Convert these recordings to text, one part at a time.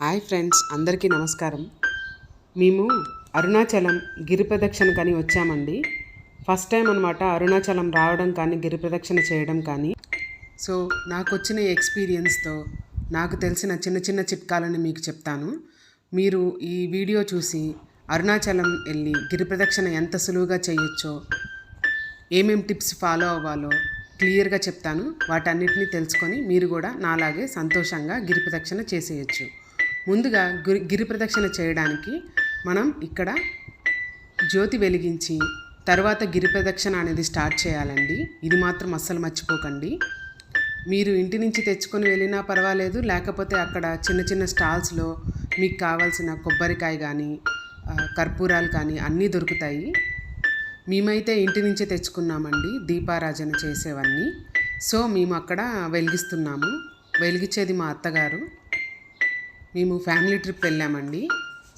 Hi friends అందరికీ నమస్కారం. మేము అరుణాచలం గిరి ప్రదక్షిణ కానీ వచ్చామండి. ఫస్ట్ టైం అనమాట అరుణాచలం రావడం కానీ గిరి ప్రదక్షిణ చేయడం కానీ. సో నాకు వచ్చిన ఎక్స్పీరియన్స్తో నాకు తెలిసిన చిన్న చిన్న చిట్కాలను మీకు చెప్తాను. మీరు ఈ వీడియో చూసి అరుణాచలం వెళ్ళి గిరి ప్రదక్షిణ ఎంత సులువుగా చేయొచ్చో ఏమేం టిప్స్ ఫాలో అవ్వాలో క్లియర్గా చెప్తాను. వాటన్నిటిని తెలుసుకొని మీరు కూడా నాలాగే సంతోషంగా గిరి ప్రదక్షిణ చేసేయచ్చు. ముందుగా గిరి గిరి ప్రదక్షిణ చేయడానికి మనం ఇక్కడ జ్యోతి వెలిగించి తర్వాత గిరి ప్రదక్షిణ అనేది స్టార్ట్ చేయాలండి. ఇది మాత్రం అస్సలు మర్చిపోకండి. మీరు ఇంటి నుంచి తెచ్చుకొని వెళ్ళినా పర్వాలేదు లేకపోతే అక్కడ చిన్న చిన్న స్టాల్స్లో మీకు కావాల్సిన కొబ్బరికాయ కానీ కర్పూరాలు కానీ అన్నీ దొరుకుతాయి. మేమైతే ఇంటి నుంచే తెచ్చుకున్నామండి దీపారాజన చేసేవన్నీ. సో మేము అక్కడ వెలిగిస్తున్నాము. వెలిగించేది మా అత్తగారు. మేము ఫ్యామిలీ ట్రిప్ వెళ్ళామండి.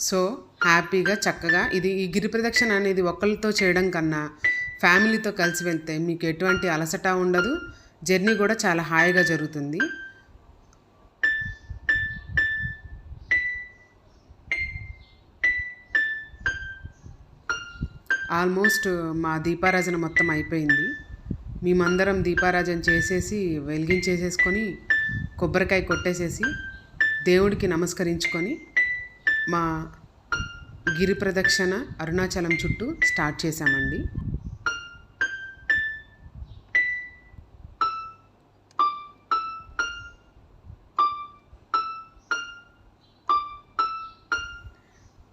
సో హ్యాపీగా చక్కగా ఇది ఈ గిరి ప్రదక్షిణ అనేది ఒకళ్ళతో చేయడం కన్నా ఫ్యామిలీతో కలిసి వెళ్తే మీకు ఎటువంటి అలసట ఉండదు. జర్నీ కూడా చాలా హాయిగా జరుగుతుంది. ఆల్మోస్ట్ మా దీపారాజన మొత్తం అయిపోయింది. మేమందరం దీపారాజన చేసేసి వెలిగించేసేసుకొని కొబ్బరికాయ కొట్టేసేసి దేవుడికి నమస్కరించుకొని మా గిరి ప్రదక్షిణ అరుణాచలం చుట్టూ స్టార్ట్ చేశామండి.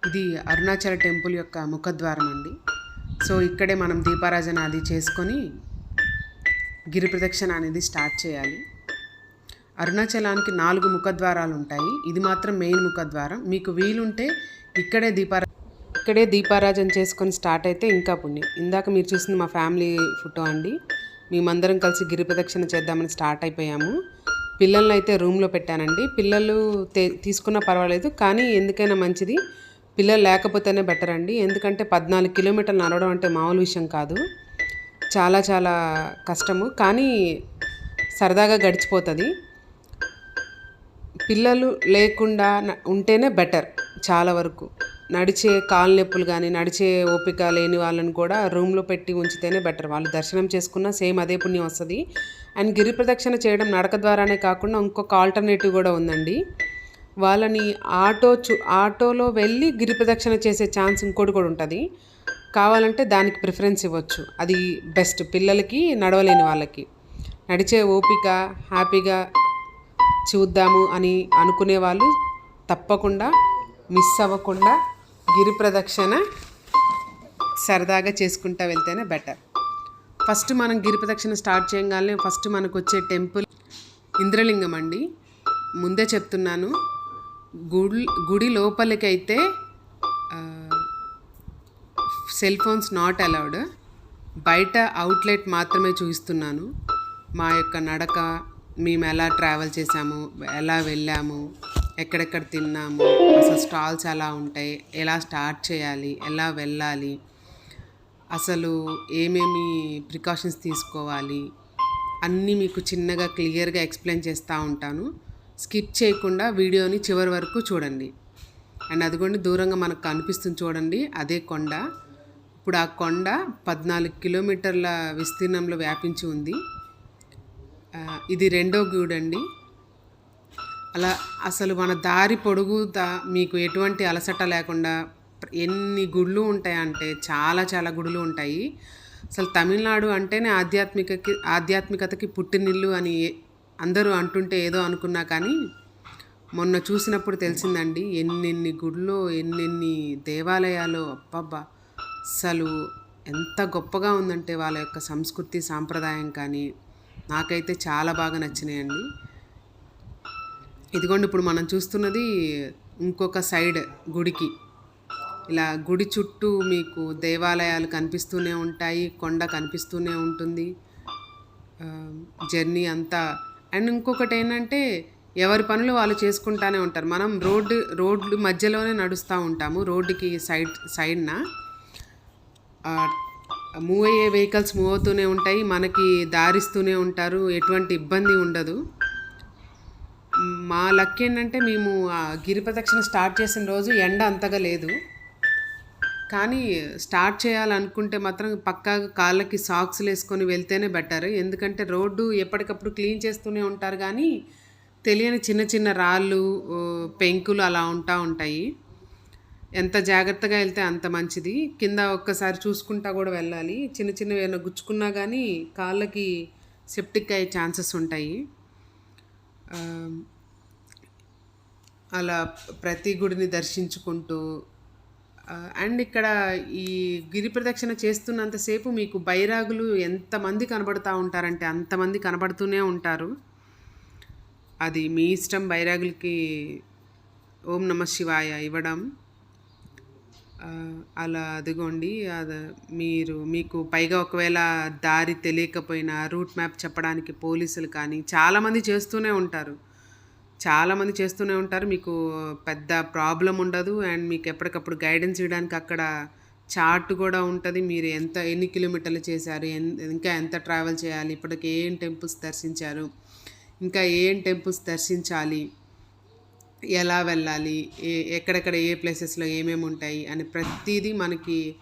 ఇది అరుణాచల టెంపుల్ యొక్క ముఖద్వారం అండి సో ఇక్కడే మనం దీపారాజన అది చేసుకొని గిరి ప్రదక్షిణ అనేది స్టార్ట్ చేయాలి. అరుణాచలానికి నాలుగు ముఖద్వారాలు ఉంటాయి ఇది మాత్రం మెయిన్ ముఖద్వారం. మీకు వీలుంటే ఇక్కడే దీపారా ఇక్కడే దీపారాజన చేసుకొని స్టార్ట్ అయితే ఇంకా పుణ్యం. ఇందాక మీరు చూసింది మా ఫ్యామిలీ ఫోటో అండి. మేమందరం కలిసి గిరి ప్రదక్షిణ చేద్దామని స్టార్ట్ అయిపోయాము. పిల్లల్ని అయితే రూమ్లో పెట్టానండి. పిల్లలు తీసుకున్నా పర్వాలేదు కానీ ఎందుకైనా మంచిది. పిల్లలు లేకపోతేనే బెటర్ అండి. ఎందుకంటే పద్నాలుగు కిలోమీటర్లు నడవడం అంటే మామూలు విషయం కాదు. చాలా చాలా కష్టము. కానీ సరదాగా గడిచిపోతుంది. పిల్లలు లేకుండా ఉంటేనే బెటర్ చాలా వరకు. నడిచే కాలు నొప్పులు కానీ నడిచే ఓపిక లేని వాళ్ళని కూడా రూమ్లో పెట్టి ఉంచితేనే బెటర్. వాళ్ళు దర్శనం చేసుకున్న సేమ్ అదే పుణ్యం వస్తుంది. అండ్ గిరి ప్రదక్షిణ చేయడం నడక ద్వారానే కాకుండా ఇంకొక ఆల్టర్నేటివ్ కూడా ఉందండి. వాళ్ళని ఆటో చు ఆటోలో వెళ్ళి గిరి ప్రదక్షిణ చేసే ఛాన్స్ ఇంకోటి కూడా ఉంటుంది. కావాలంటే దానికి ప్రిఫరెన్స్ ఇవ్వచ్చు. అది బెస్ట్ పిల్లలకి నడవలేని వాళ్ళకి. నడిచే ఓపిక హ్యాపీగా చూద్దాము అని అనుకునే వాళ్ళు తప్పకుండా మిస్ అవ్వకుండా గిరి ప్రదక్షిణ సరదాగా చేసుకుంటా వెళ్తేనే బెటర్ ఫస్ట్ మనం గిరి ప్రదక్షిణ స్టార్ట్ చేయగానే ఫస్ట్ మనకు వచ్చే టెంపుల్ ఇంద్రలింగం అండి. ముందే చెప్తున్నాను. గుడి గుడి లోపలికైతే సెల్ ఫోన్స్ నాట్ అలౌడ్ బయట అవుట్లెట్ మాత్రమే చూపిస్తున్నాను. మా యొక్క నడక మేము ఎలా ట్రావెల్ చేసాము ఎలా వెళ్ళాము ఎక్కడెక్కడ తిన్నాము అసలు స్టాల్స్ ఎలా ఉంటాయి ఎలా స్టార్ట్ చేయాలి ఎలా వెళ్ళాలి అసలు ఏమేమి ప్రికాషన్స్ తీసుకోవాలి అన్నీ మీకు చిన్నగా క్లియర్గా ఎక్స్ప్లెయిన్ చేస్తూ ఉంటాను. స్కిప్ చేయకుండా వీడియోని చివరి వరకు చూడండి. అండ్ అదిగోండి దూరంగా మనకు కనిపిస్తుంది చూడండి అదే కొండ. ఇప్పుడు ఆ కొండ పద్నాలుగు కిలోమీటర్ల విస్తీర్ణంలో వ్యాపించి ఉంది. ఇది రెండో గూడండి. అలా అసలు మన దారి పొడుగుతా మీకు ఎటువంటి అలసట లేకుండా ఎన్ని గుళ్ళు ఉంటాయంటే చాలా చాలా గుడులు ఉంటాయి. అసలు తమిళనాడు అంటేనే ఆధ్యాత్మికకి ఆధ్యాత్మికతకి పుట్టినిల్లు అని అందరూ అంటుంటే ఏదో అనుకున్నా కానీ మొన్న చూసినప్పుడు తెలిసిందండి ఎన్నెన్ని గుళ్ళు ఎన్నెన్ని దేవాలయాలు అబ్బబ్బా! అసలు ఎంత గొప్పగా ఉందంటే వాళ్ళ యొక్క సంస్కృతి సాంప్రదాయం కానీ నాకైతే చాలా బాగా నచ్చినాయండి. ఇదిగోండి ఇప్పుడు మనం చూస్తున్నది ఇంకొక సైడ్ గుడికి. ఇలా గుడి చుట్టూ మీకు దేవాలయాలు కనిపిస్తూనే ఉంటాయి కొండ కనిపిస్తూనే ఉంటుంది. జర్నీ అంతా. అండ్ ఇంకొకటి ఏంటంటే ఎవరి పనులు వాళ్ళు చేసుకుంటానే ఉంటారు. మనం రోడ్డు రోడ్లు మధ్యలోనే నడుస్తూ ఉంటాము రోడ్డుకి సైడ్ సైడ్న. మూవ్ అయ్యే వెహికల్స్ మూవ్ అవుతూనే ఉంటాయి మనకి దారిస్తూనే ఉంటారు ఎటువంటి ఇబ్బంది ఉండదు. మా లక్ ఏంటంటే మేము ఆ గిరి ప్రదక్షిణ స్టార్ట్ చేసిన రోజు ఎండ అంతగా లేదు. కానీ స్టార్ట్ చేయాలనుకుంటే మాత్రం పక్కా కాళ్ళకి సాక్స్లు వేసుకొని వెళ్తేనే బెటర్. ఎందుకంటే రోడ్డు ఎప్పటికప్పుడు క్లీన్ చేస్తూనే ఉంటారు కానీ తెలియని చిన్న చిన్న రాళ్ళు పెంకులు అలా ఉంటా ఉంటాయి. ఎంత జాగ్రత్తగా వెళ్తే అంత మంచిది. కింద ఒక్కసారి చూసుకుంటా కూడా వెళ్ళాలి. చిన్న చిన్నవి ఏమైనా గుచ్చుకున్నా కానీ కాళ్ళకి సెప్టిక్ అయ్యే ఛాన్సెస్ ఉంటాయి. అలా ప్రతి గుడిని దర్శించుకుంటూ అండ్ ఇక్కడ ఈ గిరి ప్రదక్షిణ చేస్తున్నంతసేపు మీకు బైరాగులు ఎంతమంది కనబడుతూ ఉంటారంటే అంతమంది కనబడుతూనే ఉంటారు. అది మీ ఇష్టం బైరాగులకి ఓం నమ శివాయ ఇవ్వడం. అలా అదిగోండి అది మీరు మీకు పైగా ఒకవేళ దారి తెలియకపోయినా రూట్ మ్యాప్ చెప్పడానికి పోలీసులు కానీ చాలామంది చేస్తూనే ఉంటారు. చాలామంది చేస్తూనే ఉంటారు. మీకు పెద్ద ప్రాబ్లం ఉండదు. అండ్ మీకు ఎప్పటికప్పుడు గైడెన్స్ ఇవ్వడానికి అక్కడ చార్ట్ కూడా ఉంటుంది. మీరు ఎంత ఎన్ని కిలోమీటర్లు చేశారు ఎన్ ఇంకా ఎంత ట్రావెల్ చేయాలి ఇప్పటికి ఏం టెంపుల్స్ దర్శించారు ఇంకా ఏం టెంపుల్స్ దర్శించాలి ఎలా వెళ్ళాలి? ఏ ఎక్కడెక్కడ ఏ ప్లేసెస్లో ఏమేమి ఉంటాయి? అని ప్రతిదీ మనకి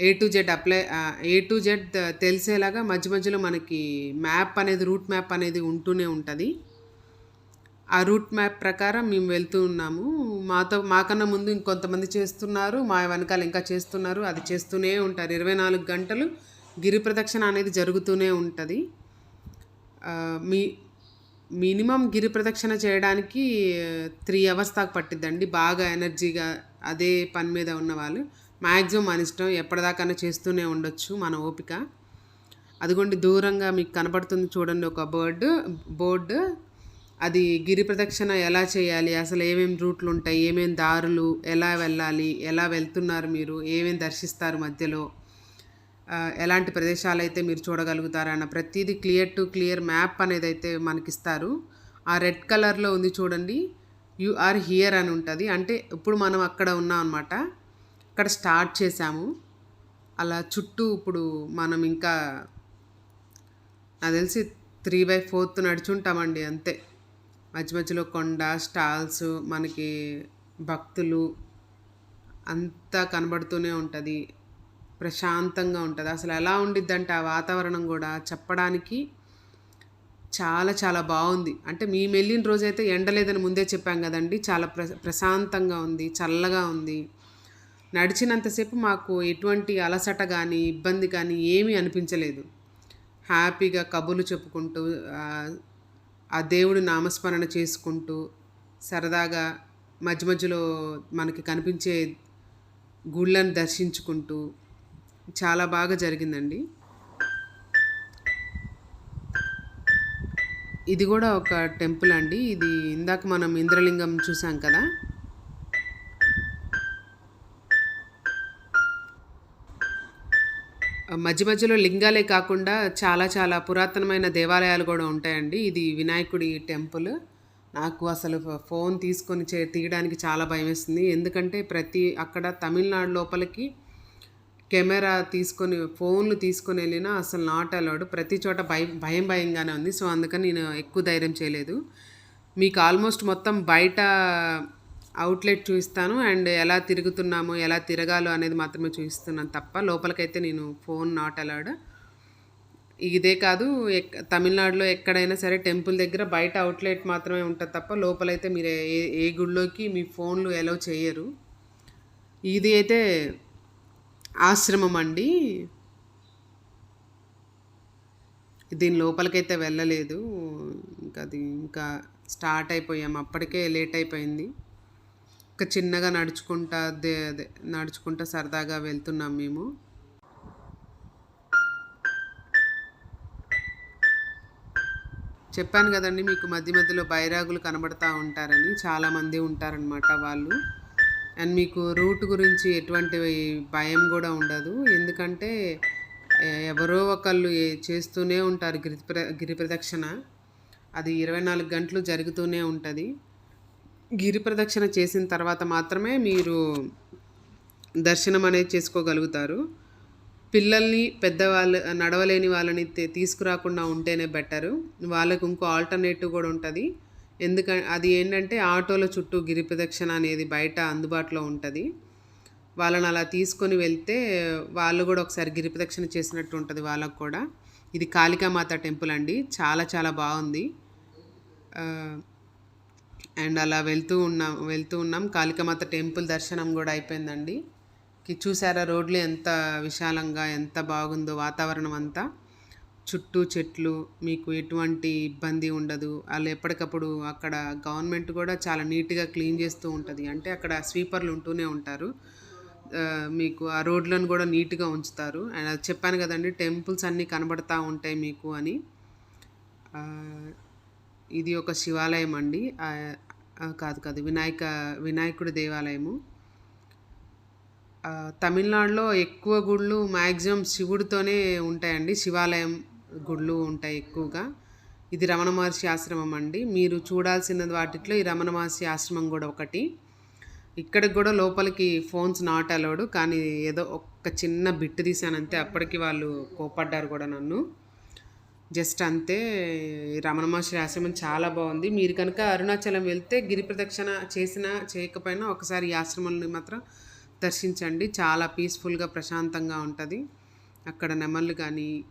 A to Z apply A to Z తెలిసేలాగా మధ్య మధ్యలో మనకి మ్యాప్ అనేది రూట్ మ్యాప్ అనేది ఉంటూనే ఉంటుంది. ఆ రూట్ మ్యాప్ ప్రకారం మేము వెళ్తూ ఉన్నాము. మాతో మాకన్నా ముందు ఇంకొంతమంది చేస్తున్నారు. మా వెనకాల ఇంకా చేస్తున్నారు. అది చేస్తూనే ఉంటారు. ఇరవై నాలుగు గంటలు గిరి ప్రదక్షిణ అనేది జరుగుతూనే ఉంటుంది. మీ మినిమం గిరి ప్రదక్షిణ చేయడానికి త్రీ అవర్స్ దాకా పట్టిద్దండి. బాగా ఎనర్జీగా అదే పని మీద ఉన్న వాళ్ళు మ్యాక్సిమం మన ఇష్టం ఎప్పటిదాకైనా చేస్తూనే ఉండొచ్చు మన ఓపిక. అదిగోండి దూరంగా మీకు కనపడుతుంది చూడండి ఒక బర్డ్. బోర్డు అది గిరి ప్రదక్షిణ ఎలా చేయాలి? అసలు ఏమేమి రూట్లు ఉంటాయి? ఏమేమి దారులు? ఎలా వెళ్ళాలి? ఎలా వెళ్తున్నారు మీరు? ఏమేమి దర్శిస్తారు మధ్యలో? ఎలాంటి ప్రదేశాలు అయితే మీరు చూడగలుగుతారన్న ప్రతిదీ క్లియర్ టు క్లియర్ మ్యాప్ అనేది అయితే మనకిస్తారు. ఆ రెడ్ కలర్లో ఉంది చూడండి. యు ఆర్ హియర్ అని ఉంటుంది. అంటే ఇప్పుడు మనం అక్కడ ఉన్నాం అనమాట అక్కడ స్టార్ట్ చేసాము అలా చుట్టూ ఇప్పుడు మనం ఇంకా నాకు తెలిసి త్రీ బై ఫోర్త్ నడుచుంటామండి అంతే. మధ్య మధ్యలో కొండ స్టాల్స్ మనకి భక్తులు అంతా కనబడుతూనే ఉంటుంది. ప్రశాంతంగా ఉంటుంది. అసలు ఎలా ఉండిద్దంటే ఆ వాతావరణం కూడా చెప్పడానికి చాలా చాలా బాగుంది. అంటే మేము వెళ్ళిన రోజైతే ఎండ లేదని ముందే చెప్పాం కదండి. చాలా ప్ర ప్రశాంతంగా ఉంది చల్లగా ఉంది. నడిచినంతసేపు మాకు ఎటువంటి అలసట కానీ ఇబ్బంది కానీ ఏమీ అనిపించలేదు. హ్యాపీగా కబుర్లు చెప్పుకుంటూ ఆ, దేవుడు దేవుడి నామస్మరణ చేసుకుంటూ సరదాగా మధ్య మధ్యలో మనకి కనిపించే గుళ్ళను దర్శించుకుంటూ చాలా బాగా జరిగిందండి. ఇది కూడా ఒక టెంపుల్ అండి. ఇది ఇందాక మనం ఇంద్రలింగం చూసాం కదా. మధ్య మధ్యలో లింగాలే కాకుండా చాలా చాలా పురాతనమైన దేవాలయాలు కూడా ఉంటాయండి. ఇది వినాయకుడి టెంపుల్. నాకు అసలు ఫోన్ తీసుకొని చే తీయడానికి చాలా భయం వేస్తుంది ఎందుకంటే ప్రతి అక్కడ తమిళనాడు లోపలికి కెమెరా తీసుకొని ఫోన్లు తీసుకొని వెళ్ళినా అసలు నాట్ అలౌడ్ ప్రతి చోట భయం భయం భయంగానే ఉంది. సో అందుకని నేను ఎక్కువ ధైర్యం చేయలేదు. మీకు ఆల్మోస్ట్ మొత్తం బయట అవుట్లెట్ చూపిస్తాను. అండ్ ఎలా తిరుగుతున్నాము ఎలా తిరగాలో అనేది మాత్రమే చూపిస్తున్నాను తప్ప లోపలికైతే నేను ఫోన్ నాట్ అలౌడ్ ఇదే కాదు ఎక్ తమిళనాడులో ఎక్కడైనా సరే టెంపుల్ దగ్గర బయట అవుట్లెట్ మాత్రమే ఉంటుంది తప్ప లోపలైతే మీరు ఏ ఏ గుడిలోకి మీ ఫోన్లు ఎలవ్ చేయరు. ఇది అయితే ఆశ్రమం అండి దీని లోపలికైతే వెళ్ళలేదు. ఇంకా అది ఇంకా స్టార్ట్ అయిపోయాం. అప్పటికే లేట్ అయిపోయింది. ఇంకా చిన్నగా నడుచుకుంటా అదే అదే నడుచుకుంటా సరదాగా వెళ్తున్నాం మేము. చెప్పాను కదండి మీకు మధ్య మధ్యలో బైరాగులు కనబడతా ఉంటారని. చాలామంది ఉంటారనమాట వాళ్ళు. అండ్ మీకు రూట్ గురించి ఎటువంటి భయం కూడా ఉండదు. ఎందుకంటే ఎవరో ఒకళ్ళు చేస్తూనే ఉంటారు గిరి ప్ర గిరి ప్రదక్షిణ. అది ఇరవై నాలుగు గంటలు జరుగుతూనే ఉంటుంది. గిరి ప్రదక్షిణ చేసిన తర్వాత మాత్రమే మీరు దర్శనం అనేది చేసుకోగలుగుతారు. పిల్లల్ని పెద్దవాళ్ళు నడవలేని వాళ్ళని తీసుకురాకుండా ఉంటేనే బెటరు. వాళ్ళకు ఇంకో ఆల్టర్నేటివ్ కూడా ఉంటుంది. ఎందుక అది ఏంటంటే ఆటోల చుట్టూ గిరి ప్రదక్షిణ అనేది బయట అందుబాటులో ఉంటుంది. వాళ్ళని అలా తీసుకొని వెళ్తే వాళ్ళు కూడా ఒకసారి గిరి ప్రదక్షిణ చేసినట్టు ఉంటుంది వాళ్ళకు కూడా. ఇది కాళికామాత టెంపుల్ అండి. చాలా చాలా బాగుంది. అండ్ అలా వెళ్తూ ఉన్నాం వెళ్తూ ఉన్నాం. కాళికామాత టెంపుల్ దర్శనం కూడా అయిపోయిందండి. చూసారా రోడ్లు ఎంత విశాలంగా ఎంత బాగుందో వాతావరణం అంతా. చుట్టూ చెట్లు మీకు ఎటువంటి ఇబ్బంది ఉండదు. వాళ్ళు ఎప్పటికప్పుడు అక్కడ గవర్నమెంట్ కూడా చాలా నీట్గా క్లీన్ చేస్తూ ఉంటుంది. అంటే అక్కడ స్వీపర్లు ఉంటూనే ఉంటారు. మీకు ఆ రోడ్లను కూడా నీట్గా ఉంచుతారు. అండ్ అది చెప్పాను కదండి టెంపుల్స్ అన్నీ కనబడతా ఉంటాయి మీకు అని. ఇది ఒక శివాలయం అండి. కాదు కాదు వినాయక వినాయకుడి దేవాలయము. తమిళనాడులో ఎక్కువ గుళ్ళు మ్యాక్సిమం శివుడితోనే ఉంటాయండి. శివాలయం గుళ్ళు ఉంటాయి ఎక్కువగా. ఇది రమణ మహర్షి ఆశ్రమం అండి. మీరు చూడాల్సిన వాటిలో ఈ రమణ మహర్షి ఆశ్రమం కూడా ఒకటి. ఇక్కడికి కూడా లోపలికి ఫోన్స్ నాట్ అలౌడ్. కానీ ఏదో ఒక్క చిన్న బిట్ తీసానంతే అప్పటికి వాళ్ళు కోపడ్డారు కూడా నన్ను. జస్ట్ అంతే. రమణ మహర్షి ఆశ్రమం చాలా బాగుంది. మీరు కనుక అరుణాచలం వెళ్తే గిరి ప్రదక్షిణ చేసినా చేయకపోయినా ఒకసారి ఈ ఆశ్రమాన్ని మాత్రం దర్శించండి. చాలా పీస్ఫుల్గా ప్రశాంతంగా ఉంటుంది. అక్కడ నెమళ్ళు కానీ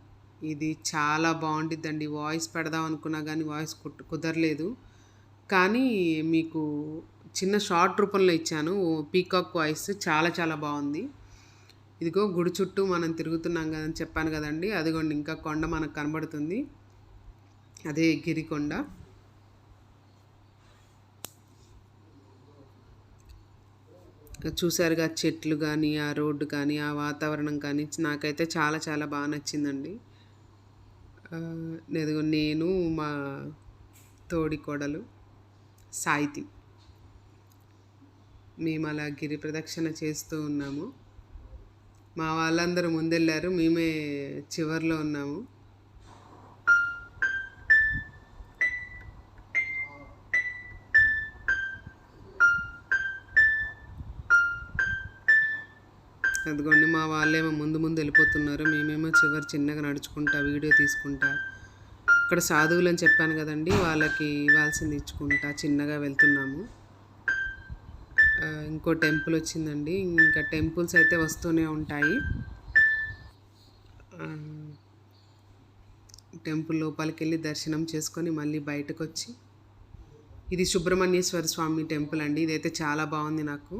ఇది చాలా బాగుంటుందండి వాయిస్ పెడదాం అనుకున్నా కానీ వాయిస్ కుదరలేదు. కానీ మీకు చిన్న షార్ట్ రూపంలో ఇచ్చాను. పీకాక్ వాయిస్ చాలా చాలా బాగుంది. ఇదిగో గుడి చుట్టూ మనం తిరుగుతున్నాం కదని చెప్పాను కదండి. అదిగోండి ఇంకా కొండ మనకు కనబడుతుంది. అదే గిరికొండ చూసారుగా చెట్లు కానీ ఆ రోడ్డు కానీ ఆ వాతావరణం కానీ నాకైతే చాలా చాలా బాగా నచ్చిందండి. నేను మా తోడి కోడలు సాయితి. మేము అలా గిరి ప్రదక్షిణ చేస్తూ ఉన్నాము. మా వాళ్ళందరూ ముందెళ్ళారు మేమే చివరిలో ఉన్నాము. అదిగోండి మా వాళ్ళేమో ముందు ముందు వెళ్ళిపోతున్నారు. మేమేమో చివరి చిన్నగా నడుచుకుంటా వీడియో తీసుకుంటా. ఇక్కడ సాధువులు అని చెప్పాను కదండి వాళ్ళకి ఇవ్వాల్సింది ఇచ్చుకుంటా చిన్నగా వెళ్తున్నాము. ఇంకో టెంపుల్ వచ్చిందండి. ఇంకా టెంపుల్స్ అయితే వస్తూనే ఉంటాయి. టెంపుల్ లోపలికి వెళ్ళి దర్శనం చేసుకొని మళ్ళీ బయటకు వచ్చి ఇది సుబ్రహ్మణ్యేశ్వర స్వామి టెంపుల్ అండి. ఇదైతే చాలా బాగుంది నాకు.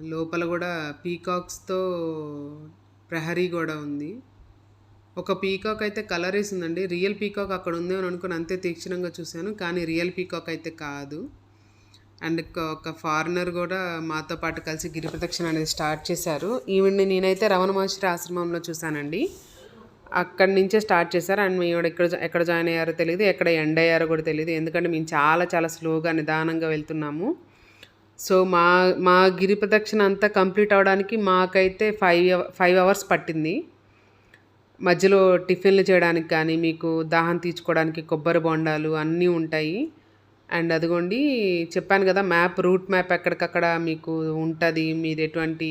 లోపల కూడా పీకాక్స్తో ప్రహరీ కూడా ఉంది. ఒక పీకాక్ అయితే కలర్ వేసిందండి. రియల్ పీకాక్ అక్కడ ఉంది అని అనుకుని అంతే తీక్షణంగా చూశాను. కానీ రియల్ పీకాక్ అయితే కాదు. అండ్ ఒక ఫారినర్ కూడా మాతో పాటు కలిసి గిరి ప్రదక్షిణ అనేది స్టార్ట్ చేశారు. ఈవిడ్ని నేనైతే రమణ మహర్షి ఆశ్రమంలో చూశానండి. అక్కడి నుంచే స్టార్ట్ చేశారు. అండ్ మేము ఎక్కడ ఎక్కడ జాయిన్ అయ్యారో తెలియదు ఎక్కడ ఎండ్ అయ్యారో కూడా తెలియదు ఎందుకంటే మేము చాలా చాలా స్లోగా నిదానంగా వెళ్తున్నాము. సో మా మా గిరి ప్రదక్షిణ అంతా కంప్లీట్ అవడానికి మాకైతే ఫైవ్ ఫైవ్ అవర్స్ పట్టింది. మధ్యలో టిఫిన్లు చేయడానికి కానీ మీకు దాహం తీర్చుకోవడానికి కొబ్బరి బొండాలు అన్నీ ఉంటాయి. అండ్ అదిగోండి చెప్పాను కదా మ్యాప్ రూట్ మ్యాప్ ఎక్కడికక్కడ మీకు ఉంటుంది మీరు ఎటువంటి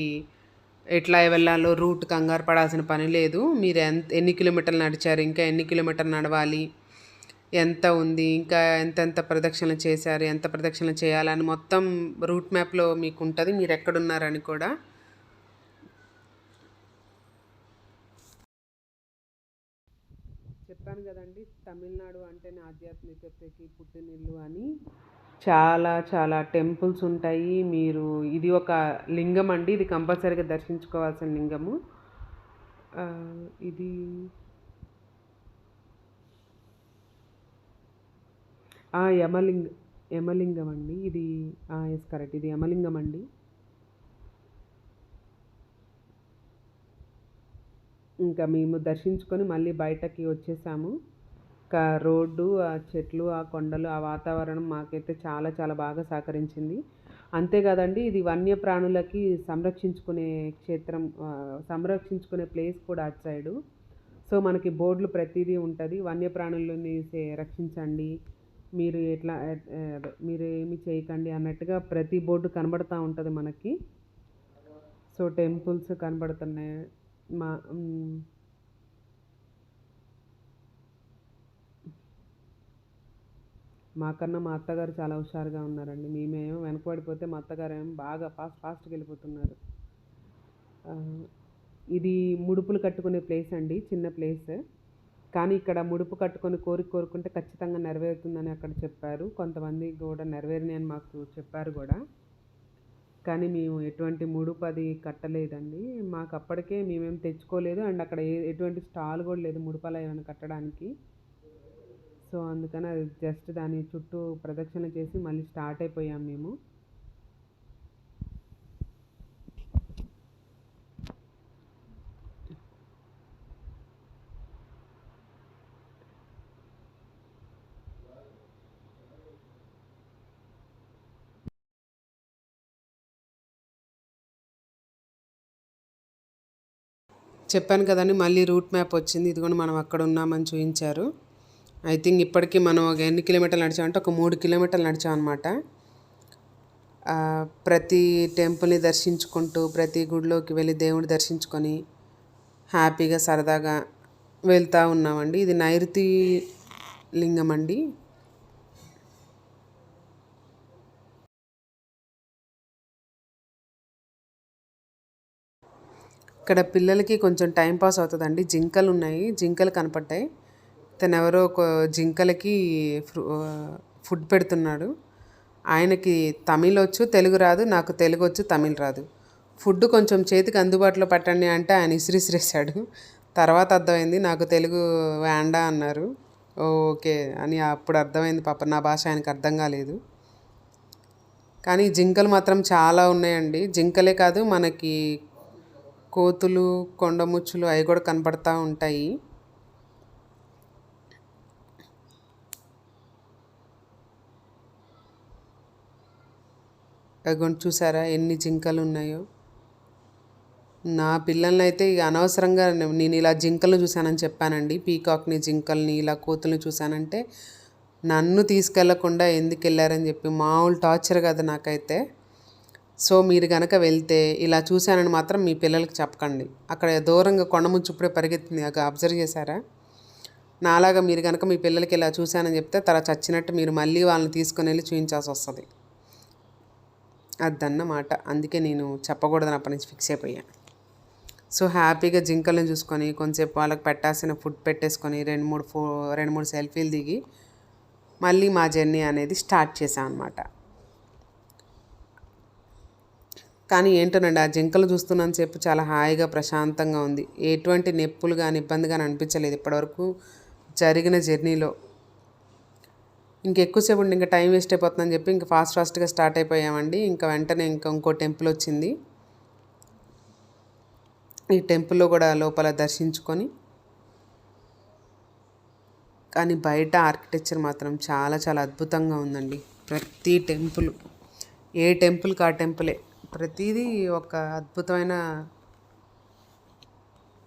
ఎట్లా వెళ్ళాలో రూట్ కంగారు పడాల్సిన పని లేదు. మీరు ఎంత ఎన్ని కిలోమీటర్లు నడిచారు ఇంకా ఎన్ని కిలోమీటర్లు నడవాలి ఎంత ఉంది ఇంకా ఎంతెంత ప్రదక్షిణలు చేశారు ఎంత ప్రదక్షిణలు చేయాలని మొత్తం రూట్ మ్యాప్లో మీకు ఉంటుంది మీరు ఎక్కడున్నారని కూడా. చెప్పాను కదండి తమిళనాడు అంటేనే ఆధ్యాత్మికతకి పుట్టినిల్లు అని. చాలా చాలా టెంపుల్స్ ఉంటాయి. మీరు ఇది ఒక లింగం అండి ఇది కంపల్సరీగా దర్శించుకోవాల్సిన లింగము. ఇది యమలింగ యమలింగం అండి. ఇది ఎస్ కరెక్ట్ ఇది యమలింగం అండి. ఇంకా మేము దర్శించుకొని మళ్ళీ బయటకి వచ్చేసాము. ఇంకా రోడ్డు ఆ చెట్లు ఆ కొండలు ఆ వాతావరణం మాకైతే చాలా చాలా బాగా సహకరించింది. అంతేకాదండి ఇది వన్యప్రాణులకి సంరక్షించుకునే క్షేత్రం సంరక్షించుకునే ప్లేస్ కూడా అటు సైడు. సో మనకి బోర్డులు ప్రతిదీ ఉంటుంది. వన్యప్రాణులని రక్షించండి. మీరు ఎట్లా మీరు ఏమి చేయకండి అన్నట్టుగా ప్రతి బోర్డు కనబడుతూ ఉంటుంది మనకి. సో టెంపుల్స్ కనబడుతున్నాయి. మా మాకన్నా మా అత్తగారు చాలా హుషారుగా ఉన్నారండి. మేమేమో వెనకబడిపోతే మా అత్తగారు ఏమో బాగా ఫాస్ట్ ఫాస్ట్గా వెళ్ళిపోతున్నారు. ఇది ముడుపులు కట్టుకునే ప్లేస్ అండి చిన్న ప్లేస్. కానీ ఇక్కడ ముడుపు కట్టుకొని కోరిక కోరుకుంటే ఖచ్చితంగా నెరవేరుతుందని అక్కడ చెప్పారు. కొంతమంది కూడా నెరవేరినాయి అని మాకు చెప్పారు కూడా. కానీ మేము ఎటువంటి ముడుపు అది కట్టలేదండి. మాకు అప్పటికే మేమేం తెచ్చుకోలేదు. అండ్ అక్కడ ఏ ఎటువంటి స్టాల్ కూడా లేదు ముడుపల ఏమైనా కట్టడానికి. సో అందుకని అది జస్ట్ దాని చుట్టూ ప్రదక్షిణ చేసి మళ్ళీ స్టార్ట్ అయిపోయాం మేము. చెప్పాను కదండి మళ్ళీ రూట్ మ్యాప్ వచ్చింది. ఇదిగోండి మనం అక్కడ ఉన్నామని చూపించారు. ఐ థింక్ ఇప్పటికీ మనం ఒక ఎన్ని కిలోమీటర్లు నడిచామంటే ఒక మూడు కిలోమీటర్లు నడిచామన్నమాట ప్రతి టెంపుల్ని దర్శించుకుంటూ ప్రతి గుడిలోకి వెళ్ళి దేవుడు దర్శించుకొని హ్యాపీగా సరదాగా వెళ్తూ ఉన్నామండి. ఇది నైరుతి లింగం అండి. ఇక్కడ పిల్లలకి కొంచెం టైం పాస్ అవుతుందండి. జింకలు ఉన్నాయి. జింకలు కనపడ్డాయి. తను ఎవరో ఒక జింకలకి ఫ్రూ ఫుడ్ పెడుతున్నాడు. ఆయనకి తమిళ్ వచ్చు తెలుగు రాదు. నాకు తెలుగు వచ్చు తమిళ్ రాదు. ఫుడ్ కొంచెం చేతికి అందుబాటులో పెట్టండి అంటే ఆయన ఇసిరిసిరేసాడు తర్వాత అర్థమైంది నాకు తెలుగు వేండా అన్నారు. ఓకే అని అప్పుడు అర్థమైంది పాప. నా భాష ఆయనకు అర్థం కాలేదు. కానీ జింకలు మాత్రం చాలా ఉన్నాయండి. జింకలే కాదు మనకి కోతులు కొండముచ్చులు అవి కూడా కనపడతా ఉంటాయి. అగొని చూసారా ఎన్ని జింకలు ఉన్నాయో నా పిల్లల్ని అయితే ఇక అనవసరంగా నేను ఇలా జింకలను చూశానని చెప్పానండి. పీకాక్ని జింకల్ని ఇలా కోతుల్ని చూశానంటే నన్ను తీసుకెళ్ళకుండా ఎందుకు వెళ్ళారని చెప్పి మామూలు టార్చర్ కదా నాకైతే. సో మీరు కనుక వెళ్తే ఇలా చూశానని మాత్రం మీ పిల్లలకి చెప్పకండి. అక్కడ దూరంగా కొండ ముంచుప్పుడే పరిగెత్తింది. అక్కడ అబ్జర్వ్ చేశారా? నాలాగా మీరు కనుక మీ పిల్లలకి ఇలా చూశానని చెప్తే తర్వాత చచ్చినట్టు మీరు మళ్ళీ వాళ్ళని తీసుకుని వెళ్ళి చూపించాల్సి వస్తుంది. అదన్నమాట. అందుకే నేను చెప్పకూడదని అప్పటి నుంచి ఫిక్స్ అయిపోయాను సో హ్యాపీగా జింకలను చూసుకొని కొంచెంసేపు వాళ్ళకి పెట్టాల్సిన ఫుడ్ పెట్టేసుకొని రెండు మూడు ఫో రెండు మూడు సెల్ఫీలు దిగి మళ్ళీ మా జర్నీ అనేది స్టార్ట్ చేశాను అనమాట కానీ ఏంటోనండి ఆ జింకలు చూస్తున్నాను చెప్పి చాలా హాయిగా ప్రశాంతంగా ఉంది. ఎటువంటి నొప్పులు కానీ ఇబ్బంది కానీ అనిపించలేదు ఇప్పటివరకు జరిగిన జర్నీలో. ఇంకెక్కువసేపు ఉండి ఇంకా టైం వేస్ట్ అయిపోతుందని చెప్పి ఇంకా ఫాస్ట్ ఫాస్ట్గా స్టార్ట్ అయిపోయామండి. ఇంకా వెంటనే ఇంకా ఇంకో టెంపుల్ వచ్చింది. ఈ టెంపుల్లో కూడా లోపల దర్శించుకొని. కానీ బయట ఆర్కిటెక్చర్ మాత్రం చాలా చాలా అద్భుతంగా ఉందండి. ప్రతి టెంపుల్ ఏ టెంపుల్కి ఆ టెంపులే. ప్రతిదీ ఒక అద్భుతమైన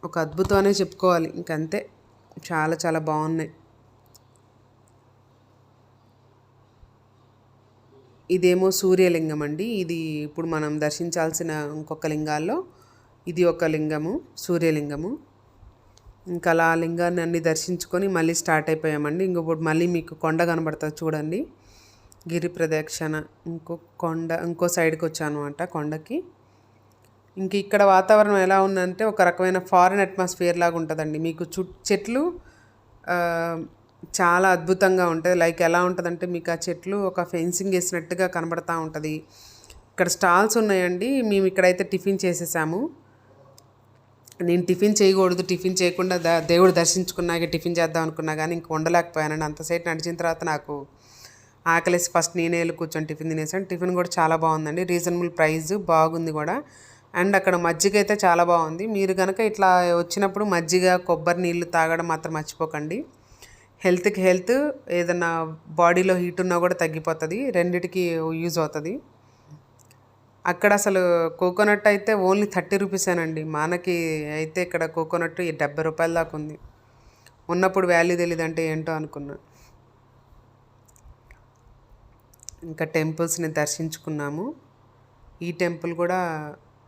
ఒక అద్భుతం అనే చెప్పుకోవాలి. ఇంకంతే. చాలా చాలా బాగున్నాయి. ఇదేమో సూర్యలింగం అండి. ఇది ఇప్పుడు మనం దర్శించాల్సిన ఇంకొక లింగాల్లో ఇది ఒక లింగము సూర్యలింగము. ఇంకా అలా లింగాన్ని అన్ని దర్శించుకొని మళ్ళీ స్టార్ట్ అయిపోయామండి. ఇంకొకటి మళ్ళీ మీకు కొండ కనబడుతుంది చూడండి. గిరి ప్రదక్షిణ ఇంకో కొండ ఇంకో సైడ్కి వచ్చాను అనమాట కొండకి. ఇంక ఇక్కడ వాతావరణం ఎలా ఉందంటే ఒక రకమైన ఫారెన్ అట్మాస్ఫియర్ లాగా ఉంటుందండి. మీకు చు చెట్లు చాలా అద్భుతంగా ఉంటుంది లైక్ ఎలా ఉంటుందంటే మీకు ఆ చెట్లు ఒక ఫెన్సింగ్ వేసినట్టుగా కనబడతా ఉంటుంది. ఇక్కడ స్టాల్స్ ఉన్నాయండి. మేము ఇక్కడైతే టిఫిన్ చేసేసాము. నేను టిఫిన్ చేయకూడదు టిఫిన్ చేయకుండా ద దేవుడు దర్శించుకున్నాక టిఫిన్ చేద్దాం అనుకున్నా కానీ ఇంక ఉండలేకపోయానండి అంతసేపు నడిచిన తర్వాత నాకు ఆకలేసి ఫస్ట్ నేనే వెళ్ళి కూర్చొని టిఫిన్ తినేసాను. టిఫిన్ కూడా చాలా బాగుందండి. రీజనబుల్ ప్రైస్ బాగుంది కూడా. అండ్ అక్కడ మజ్జిగ అయితే చాలా బాగుంది. మీరు కనుక ఇట్లా వచ్చినప్పుడు మజ్జిగ కొబ్బరి నీళ్ళు తాగడం మాత్రం మర్చిపోకండి. హెల్త్కి హెల్త్ ఏదన్నా బాడీలో హీట్ ఉన్నా కూడా తగ్గిపోతుంది. రెండిటికి యూజ్ అవుతుంది. అక్కడ అసలు కోకోనట్ అయితే ఓన్లీ థర్టీ రూపీసేనండి మనకి అయితే ఇక్కడ కోకోనట్ డెబ్బై రూపాయల దాకా ఉంది. ఉన్నప్పుడు వాల్యూ తెలియదు అంటే ఏంటో అనుకున్నాను ఇంకా టెంపుల్స్ని దర్శించుకున్నాము. ఈ టెంపుల్ కూడా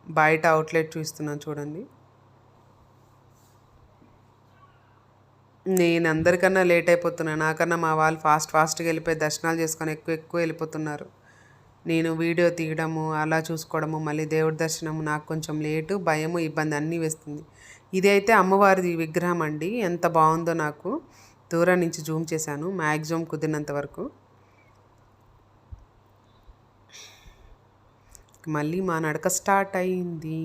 బయట అవుట్లెట్ చూస్తున్నాను చూడండి. నేను అందరికన్నా లేట్ అయిపోతున్నాను నాకన్నా మా వాళ్ళు ఫాస్ట్ ఫాస్ట్గా వెళ్ళిపోయి దర్శనాలు చేసుకొని ఎక్కువ ఎక్కువ వెళ్ళిపోతున్నారు. నేను వీడియో తీయడము అలా చూసుకోవడము మళ్ళీ దేవుడి దర్శనము నాకు కొంచెం లేటు భయము ఇబ్బంది అన్నీ వేస్తుంది. ఇది అయితే అమ్మవారి విగ్రహం అండి. ఎంత బాగుందో నాకు దూరం నుంచి జూమ్ చేశాను. మ్యాక్సిమం కుదిరినంత వరకు. మళ్ళీ మా నడక స్టార్ట్ అయింది.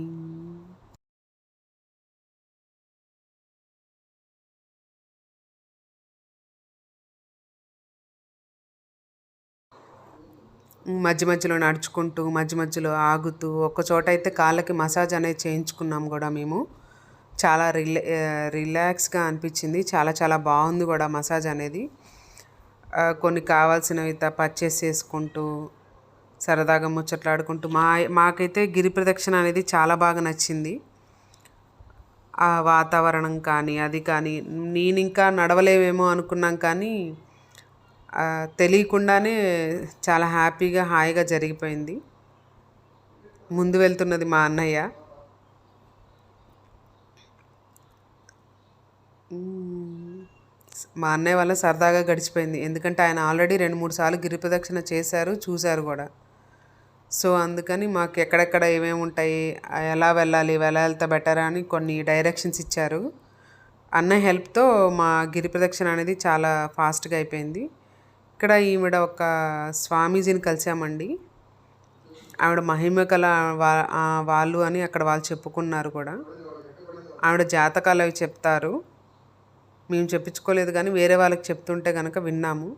మధ్య మధ్యలో నడుచుకుంటూ మధ్య మధ్యలో ఆగుతూ ఒక చోట అయితే కాళ్ళకి మసాజ్ అనేది చేయించుకున్నాం కూడా మేము. చాలా రిలా రిలాక్స్గా అనిపించింది. చాలా చాలా బాగుంది కూడా మసాజ్ అనేది. కొన్ని కావాల్సినవి పర్చేస్ చేసుకుంటూ సరదాగా ముచ్చట్లాడుకుంటూ మా మాకైతే గిరి ప్రదక్షిణ అనేది చాలా బాగా నచ్చింది. ఆ వాతావరణం కానీ అది కానీ నేను ఇంకా నడవలేమేమో అనుకున్నాం కానీ తెలియకుండానే చాలా హ్యాపీగా హాయిగా జరిగిపోయింది. ముందు వెళ్తున్నది మా అన్నయ్య. మా అన్నయ్య వల్ల సరదాగా గడిచిపోయింది. ఎందుకంటే ఆయన ఆల్రెడీ రెండు మూడు సార్లు గిరి ప్రదక్షిణ చేశారు చూశారు కూడా. సో అందుకని మాకు ఎక్కడెక్కడ ఏమేమి ఉంటాయి ఎలా వెళ్ళాలి ఎలా వెళ్తే బెటర్ అని కొన్ని డైరెక్షన్స్ ఇచ్చారు. అన్న హెల్ప్తో మా గిరి ప్రదక్షిణ అనేది చాలా ఫాస్ట్గా అయిపోయింది. ఇక్కడ ఈవిడ ఒక స్వామీజీని కలిసామండి. ఆవిడ మహిమ కల వాళ్ళు అని అక్కడ వాళ్ళు చెప్పుకున్నారు కూడా. ఆవిడ జాతకాలు అవి చెప్తారు. మేము చెప్పించుకోలేదు కానీ వేరే వాళ్ళకి చెప్తుంటే కనుక విన్నాము.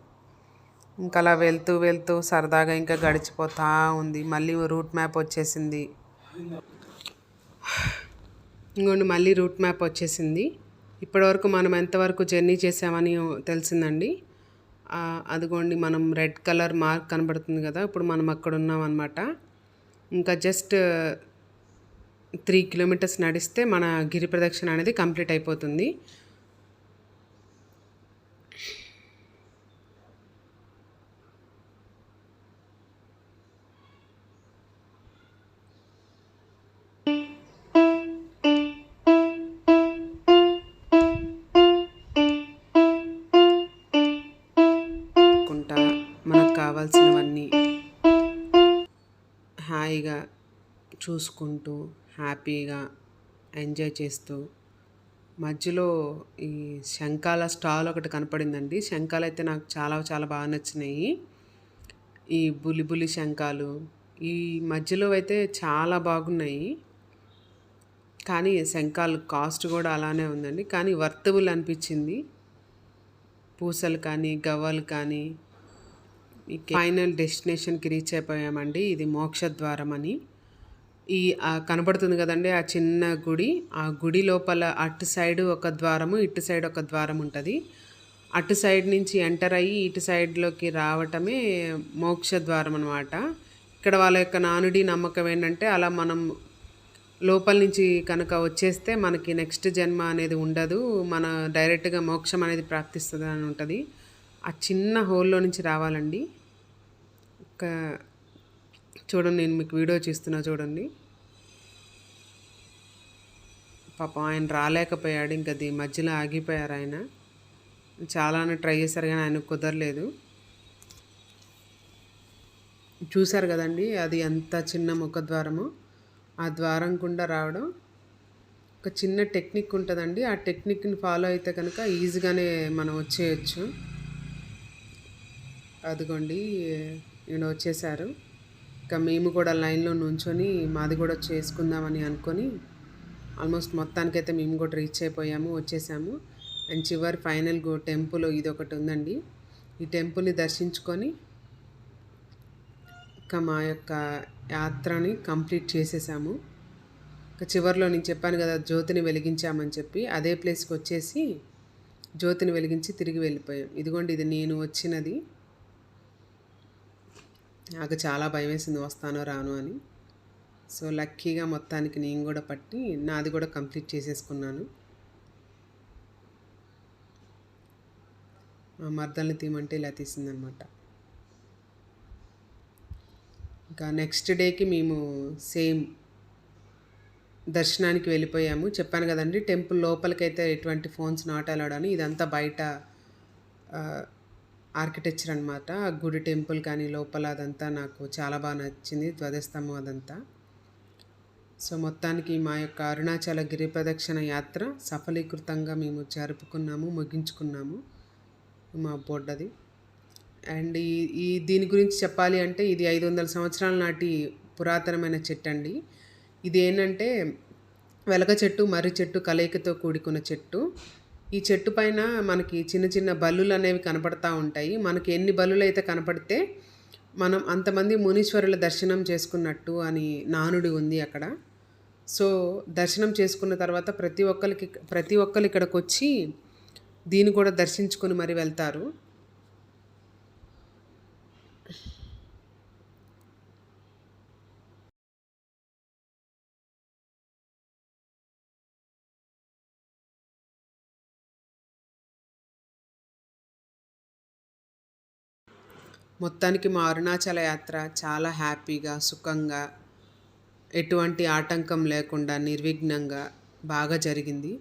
ఇంకా అలా వెళ్తూ వెళ్తూ సరదాగా ఇంకా గడిచిపోతూ ఉంది. మళ్ళీ రూట్ మ్యాప్ వచ్చేసింది. ఇంకోండి మళ్ళీ రూట్ మ్యాప్ వచ్చేసింది. ఇప్పటివరకు మనం ఎంతవరకు జర్నీ చేసామని తెలిసిందండి. అదిగోండి మనం రెడ్ కలర్ మార్క్ కనబడుతుంది కదా ఇప్పుడు మనం అక్కడ ఉన్నాం అనమాట ఇంకా జస్ట్ త్రీ కిలోమీటర్స్ నడిస్తే మన గిరి ప్రదక్షిణ అనేది కంప్లీట్ అయిపోతుంది. చూసుకుంటూ హ్యాపీగా ఎంజాయ్ చేస్తూ మధ్యలో ఈ శంఖాల స్టాల్ ఒకటి కనపడిందండి. శంఖాలు అయితే నాకు చాలా చాలా బాగా నచ్చినాయి. ఈ బులిబులి శంఖాలు ఈ మధ్యలో అయితే చాలా బాగున్నాయి. కానీ శంఖాలు కాస్ట్ కూడా అలానే ఉందండి. కానీ వర్తబుల్ అనిపించింది. పూసలు కానీ గవ్వలు కానీ ఫైనల్ డెస్టినేషన్కి రీచ్ అయిపోయామండి. ఇది మోక్షద్వారం అని. ఈ కనబడుతుంది కదండి ఆ చిన్న గుడి. ఆ గుడి లోపల అటు సైడ్ ఒక ద్వారము ఇటు సైడ్ ఒక ద్వారం ఉంటుంది. అటు సైడ్ నుంచి ఎంటర్ అయ్యి ఇటు సైడ్లోకి రావటమే మోక్ష ద్వారం అనమాట ఇక్కడ వాళ్ళ యొక్క నానుడి నమ్మకం ఏంటంటే అలా మనం లోపల నుంచి కనుక వచ్చేస్తే మనకి నెక్స్ట్ జన్మ అనేది ఉండదు. మన డైరెక్ట్గా మోక్షం అనేది ప్రాప్తిస్తుంది అని ఉంటుంది. ఆ చిన్న హోల్లో నుంచి రావాలండి. ఒక చూడండి నేను మీకు వీడియో చేస్తున్నా చూడండి. పాపం ఆయన రాలేకపోయాడు ఇంకా దీ మధ్యలో ఆగిపోయారు ఆయన. చాలానే ట్రై చేశారు కానీ ఆయన కుదరలేదు. చూశారు కదండి అది ఎంత చిన్న ముఖద్వారమో. ఆ ద్వారం గుండా రావడం ఒక చిన్న టెక్నిక్ ఉంటుందండి. ఆ టెక్నిక్ని ఫాలో అయితే కనుక ఈజీగానే మనం వచ్చేయచ్చు. అదిగోండి ఈయన వచ్చేసారు ఇంకా మేము కూడా లైన్లో నుంచొని మాది కూడా చేసుకుందామని అనుకొని ఆల్మోస్ట్ మొత్తానికైతే మేము కూడా రీచ్ అయిపోయాము వచ్చేసాము. అండ్ చివరి ఫైనల్ గో టెంపుల్ ఇది ఒకటి ఉందండి. ఈ టెంపుల్ని దర్శించుకొని ఇంకా మా యొక్క యాత్రని కంప్లీట్ చేసేసాము. ఇంకా చివరిలో నేను చెప్పాను కదా జ్యోతిని వెలిగించామని చెప్పి అదే ప్లేస్కి వచ్చేసి జ్యోతిని వెలిగించి తిరిగి వెళ్ళిపోయాం. ఇదిగోండి ఇది నేను వచ్చినది. నాకు చాలా భయం వేసింది వస్తానో రాను అని. సో లక్కీగా మొత్తానికి నేను కూడా పట్టి నాది కూడా కంప్లీట్ చేసేసుకున్నాను. మా మర్దల్ని తీయమంటే ఇలా తీసిందనమాట. ఇంకా నెక్స్ట్ డేకి మేము సేమ్ దర్శనానికి వెళ్ళిపోయాము. చెప్పాను కదండి టెంపుల్ లోపలికైతే ఎటువంటి ఫోన్స్ నాట్ అలౌడ్ అని. ఇదంతా బయట ఆర్కిటెక్చర్ అనమాట ఆ గుడి టెంపుల్ కానీ లోపల అదంతా నాకు చాలా బాగా నచ్చింది. ధ్వజస్తంభం అదంతా. సో మొత్తానికి మా యొక్క అరుణాచల గిరి ప్రదక్షిణ యాత్ర సఫలీకృతంగా మేము జరుపుకున్నాము ముగించుకున్నాము. మా బోర్డది అండ్ ఈ ఈ దీని గురించి చెప్పాలి అంటే ఇది ఐదు వందల సంవత్సరాల నాటి పురాతనమైన చెట్టు అండి. ఇది ఏంటంటే వెలగ చెట్టు మర్రి చెట్టు కలయికతో కూడుకున్న చెట్టు. ఈ చెట్టు పైన మనకి చిన్న చిన్న బల్లులు అనేవి కనపడతా ఉంటాయి. మనకి ఎన్ని బల్లులు అయితే కనపడితే మనం అంతమంది మునీశ్వరుల దర్శనం చేసుకున్నట్టు అని నానుడి ఉంది అక్కడ. సో దర్శనం చేసుకున్న తర్వాత ప్రతి ఒక్కరికి ప్రతి ఒక్కరు ఇక్కడికి వచ్చి దీన్ని కూడా దర్శించుకొని మరి వెళ్తారు. మొత్తానికి మా అరుణాచల యాత్ర చాలా హ్యాపీగా సుఖంగా ఎటువంటి ఆటంకం లేకుండా నిర్విఘ్నంగా బాగా జరిగింది.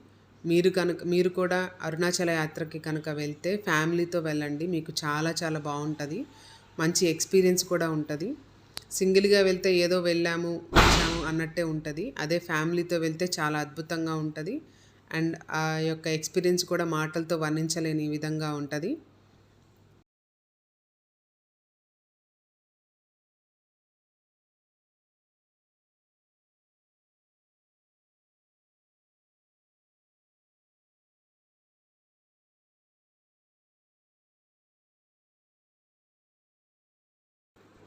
మీరు కనుక మీరు కూడా అరుణాచల యాత్రకి కనుక వెళ్తే ఫ్యామిలీతో వెళ్ళండి. మీకు చాలా చాలా బాగుంటుంది. మంచి ఎక్స్పీరియన్స్ కూడా ఉంటుంది. సింగిల్గా వెళ్తే ఏదో వెళ్ళాము వచ్చాము అన్నట్టే ఉంటుంది. అదే ఫ్యామిలీతో వెళ్తే చాలా అద్భుతంగా ఉంటుంది. అండ్ ఆ యొక్క ఎక్స్పీరియన్స్ కూడా మాటలతో వర్ణించలేని విధంగా ఉంటుంది.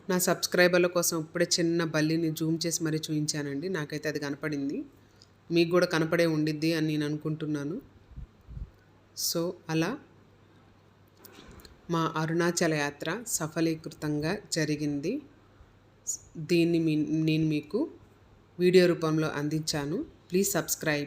నా సబ్స్క్రైబర్ల కోసం ఇప్పుడే చిన్న బల్లిని జూమ్ చేసి మరీ చూపించానండి నాకైతే అది కనపడింది. మీకు కూడా కనపడే ఉండిద్ది అని నేను అనుకుంటున్నాను. సో అలా మా అరుణాచల యాత్ర సఫలీకృతంగా జరిగింది. దీన్ని మీ నేను మీకు వీడియో రూపంలో అందించాను. Please subscribe.